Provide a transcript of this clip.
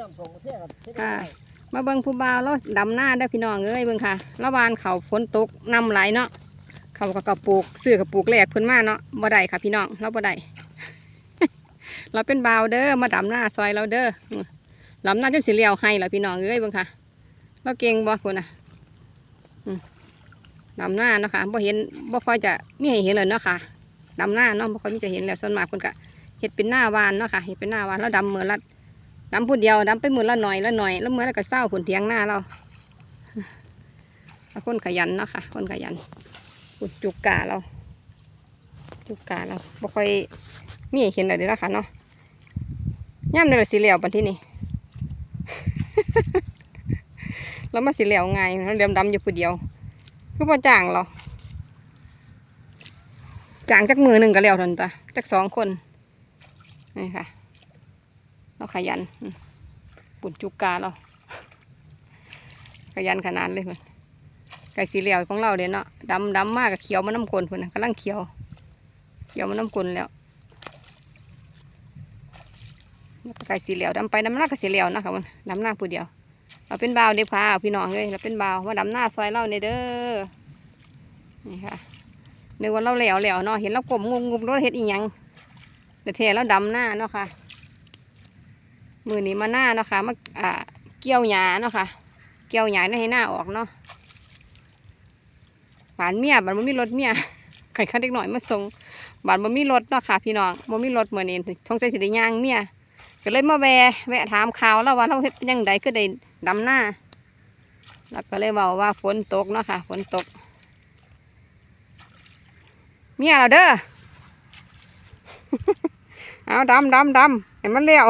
น้ำส่งเทศครับเทศค่ะมาเบิ่งผู้บ่าวแล้วดำหน้าได้อพี่น้องเอ้ยเบิ่งค่ะระหวานเขาฝนตกน้ำไหลเนาะเขาก็กระปุกซื้อกระปุกแหลกเพิ่นมาเนาะบ่ได้ค่ะพี่น้องเราบ่ได้ เราเป็นบ่าวเด้อมาดำหน้าซอยเราเด้ออื้อดำหน้าจนสิเลียวให้แล้วพี่น้องเอ้ยเบิ่งค่ะเราเก่งบ่คนน่ะอืมดำหน้าเนาะค่ะบ่เห็นบ่ค่อยจะมีให้เห็นเลยเนาะค่ะดำหน้าเนาะบ่ค่อยมีจะเห็นแล้วส่วนมากเพิ่นก็เฮ็ดเป็นหน้าวานเนาะค่ะเฮ็ดเป็นหน้าวานแล้วดำเมือละ ดำผู้เดียวดำไปมือละหน่อยละหน่อยแล้วเมื่อแล้วก็เศร้าผลเทียงหน้าเราคนขยันเนาะค่ะคนขยันอุดจุกกาเรา จุกกาเราบ่ค่อยมีเห็นเลยเด้อค่ะเนาะย่ำเลยสิเหลียวปันที่นี่แล้วมาสิเหลียวไงายแล้วเรียมดำอยู่ผู้เดียวคือพอจ้างเราจ้างจักมือหนึ่งก็แล้วทันตัวจักสองคนนี่ค่ะ เราขยันปุ่นจุกกาเรา ขยันขนาดเลยเพื่อนไก่สีเหลียวของเราเด่นเนาะดำดำมากกับเขียวมันน้ำกลนเพื่อนนะกำลังเขียว เขียวมันน้ำกลนแล้วไก่สีเหลียวดำไปดำหน้ากับสีเหลียวนะคะมันดำหน้าผู้เดียว เราเป็นบ่าวเด็กพาพี่น้องเลยเราเป็นบ่าวมาดำหน้าซอยเราในเด้อนี่ค่ะนึกว่าเราเหลวเหลวเนาะเห็นเรากลมงุมงุมรถเห็ดอีหยังแต่เทแล้วดำหน้าเนาะค่ะ มือนี้มาหน้าเนาะค่ะมาอ่าเกี่ยวหญ้าเนาะค่ะ เกี่ยวหญ้าให้หน้าออกเนาะบานเมียบานบ่มีรถเมียไข่ข้าเด็กหน่อยมาส่งบานบ่มีรถเนาะค่ะ พี่น้องบ่มีรถเหมือนนี้ทงใส่สิได้ย่างเมียก็เลยมาแวะแวะถามข่าวแล้วว่าเราเฮ็ดเป็นยังไงก็ได้ดำหน้าแล้วก็เลยเว้าว่าฝนตกเนาะค่ะฝนตก เมียเราเด้อเอาดำดำดำเห็นมันเลี้ยว